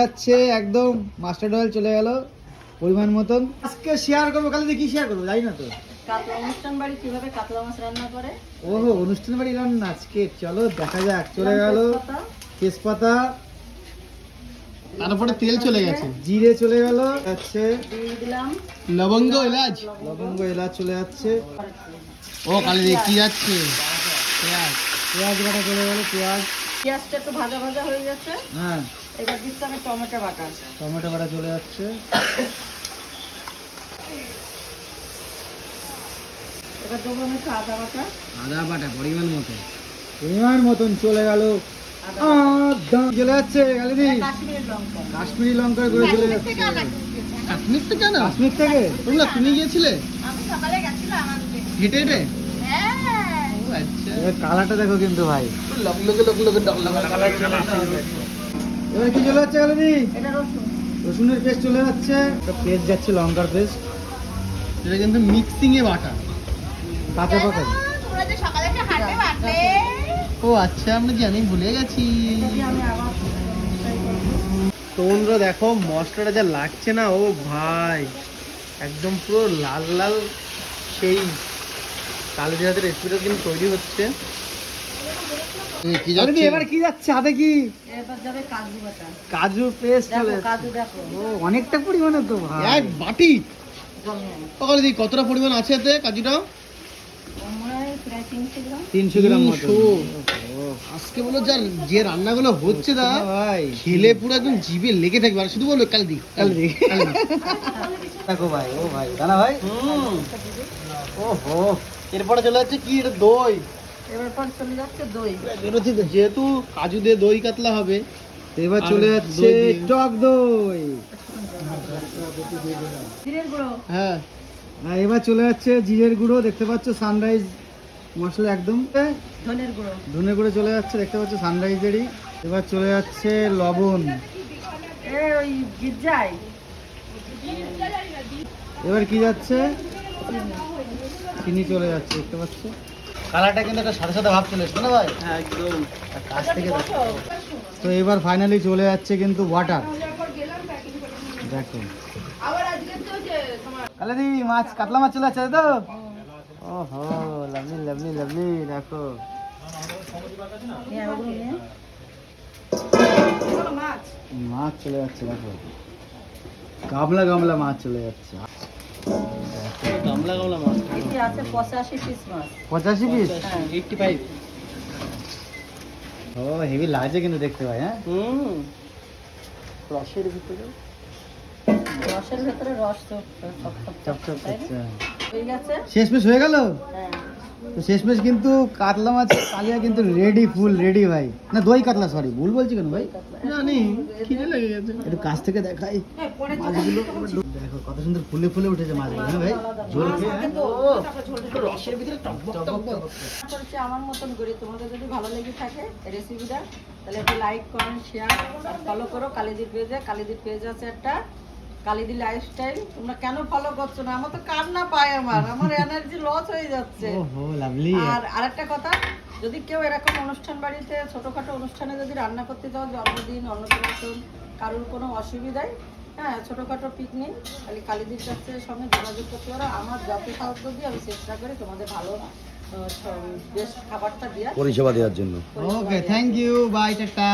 যাচ্ছে একদম mustard oil চলে গেল পরিমাণ মতন। আজকে শেয়ার করব কালকে কি শেয়ার করব জানি না তো। অনুষ্ঠান বাড়ি কীভাবে কাতলা মাছ রান্না করে? ওহো অনুষ্ঠান বাড়ি রান্না আজকে চলো দেখা যাক চলে গেল। তেজপাতা, তারপরে তেল চলে গেছে। জিরে চলে গেল যাচ্ছে। লবঙ্গ এলাচ। লবঙ্গ এলাচ চলে যাচ্ছে। ও কালি দেখি যাচ্ছে। পেঁয়াজ। পেঁয়াজ বাটা চলে গেল পেঁয়াজ। পেঁয়াজটা একটু ভাজা ভাজা হয়ে গেছে। হ্যাঁ। এবার দিচ্ছি আমি টমেটো বাটা টমেটো বাটা চলে যাচ্ছে এবার দেবো আমি আদা বাটা আদা বাটা পরিমাণ মতো পরিমাণ মতন চলে গেল চলে যাচ্ছে কাশ্মীরি লঙ্কার গুঁড়ো চলে যাচ্ছে কাশ্মীর তো কেন কাশ্মীর থেকে তোমরা তুমি গিয়েছিলে আমি সকালে গেছিলাম আনতে হেঁটে হেঁটে হ্যাঁ ও আচ্ছা এবার কালারটা দেখো কিন্তু ভাই লক লকে লক লকে ডক লক এবার কি চলে যাচ্ছে কালিদি রসুনের পেস্ট চলে যাচ্ছে। পেস্ট যাচ্ছে লঙ্কার পেস্ট। এটা কিন্তু মিক্সিং এ বাটা কাঁচা পাকা ও আচ্ছা আমরা জানি ভুলে গেছি। দিয়ে আমি আবার ফ্রাই করব। তোমরা দেখো মশলাটা যা লাগছে না ও ভাই। একদম পুরো লাল লাল সেই কালো জিরাতে রেসিপিটা কিন্তু তৈরি হচ্ছে। এবার কি যাচ্ছে? হাতে কি? কাজু পেস্ট চলে দেখো যাচ্ছে কাজু দেখো। ও অনেকটা পরিমাণে তো ভাই। এক বাটি? সকালে দিই কতটা পরিমাণ আছে এতে কাজুটা প্রায় তিনশো গ্রাম। মতো। আজকে বলো যা যে রান্নাগুলো হচ্ছে দা ভাই। খেলে পুরো একদম জিভে লেগে থাকবে। আর শুধু বলল কাল দি কালিদি দেখো ভাই ও ভাই। ভাই। ওহো এরপরে চলে যাচ্ছে কি? এটা দই। এবার পর চলে যাচ্ছে দই। যেহেতু কাজু দিয়ে দই কাতলা হবে তো এবার চলে যাচ্ছে টক দই। জিরের গুঁড়ো। হ্যাঁ। এবার চলে যাচ্ছে জিরের গুঁড়ো দেখতে পাচ্ছ সানরাইজ মশলা একদম। ধনের গুঁড়ো। ধনে গুঁড়ো চলে যাচ্ছে দেখতে পাচ্ছ সানরাইজেরই। এবার চলে যাচ্ছে লবণ। এবার কি যাচ্ছে? চিনি চলে যাচ্ছে দেখতে পাচ্ছ? কালারটা কিন্তু একটা সাথে সাথে ভাব চলে এসছে না ভাই? একদম। কাছ থেকে তো এবার ফাইনালি চলে যাচ্ছে কিন্তু ওয়াটার দেখো। কালাদি মাছ কাতলা মাছ চলে যাচ্ছে তো? ওহো লাভলি লাভলি লাভলি দেখো। মাছ চলে যাচ্ছে দেখো। গামলা গামলা মাছ চলে যাচ্ছে। গামলা গামলা মাছ। এটি আছে? পঁচাশি পিস মাছ। পঁচাশি পিস হ্যাঁ। এইটটি ফাইভ ও হেভি লাগছে কিন্তু দেখতে ভাই হ্যাঁ? হুম। রসের ভিতরে? রসের ভেতরে রস? করছে হয়ে গেছে? শেষ মেশ হয়ে গেল? হ্যাঁ। তো শেষমেশ কিন্তু কাতলা মাছ কালিয়া কিন্তু রেডি ফুল রেডি ভাই। না দই কাতলা সরি ভুল বলছি কেন ভাই? জানি খিদে লেগে গেছে। একটু কাছ থেকে দেখাই। মাছগুলো দেখো কত সুন্দর ফুলে ফুলে উঠেছে মাছগুলো হ্যাঁ ভাই। ঝোল খেয়ে হ্যাঁ? রসের ভিতরে করেছে আমার মতন করি তোমাদের যদি ভালো লেগে থাকে রেসিপিটা তাহলে একটু লাইক কমেন্ট শেয়ার আর ফলো করো কালিদির পেজে কালিদির পেজ আছে একটা কালিদি লাইফস্টাইল তোমরা কেন ফলো করছ না? আমার তো কান্না পায় আমার। আমার এনার্জি লস হয়ে যাচ্ছে। আর আরেকটা কথা যদি কেউ এরকম অনুষ্ঠান বাড়িতে ছোটখাটো অনুষ্ঠানে যদি রান্না করতে চাও জন্মদিন অন্নপ্রাশন কারোর কোনো অসুবিধায় হ্যাঁ ছোটোখাটো পিকনিক খালি কালীদের কাছে সঙ্গে যোগাযোগ করতে পারো। আমার যত সাহায্য দিয়ে আমি চেষ্টা করি তোমাদের ভালো বেশ খাবারটা দেওয়ার। পরিষেবা দেওয়ার জন্য। Okay thank you bye tata.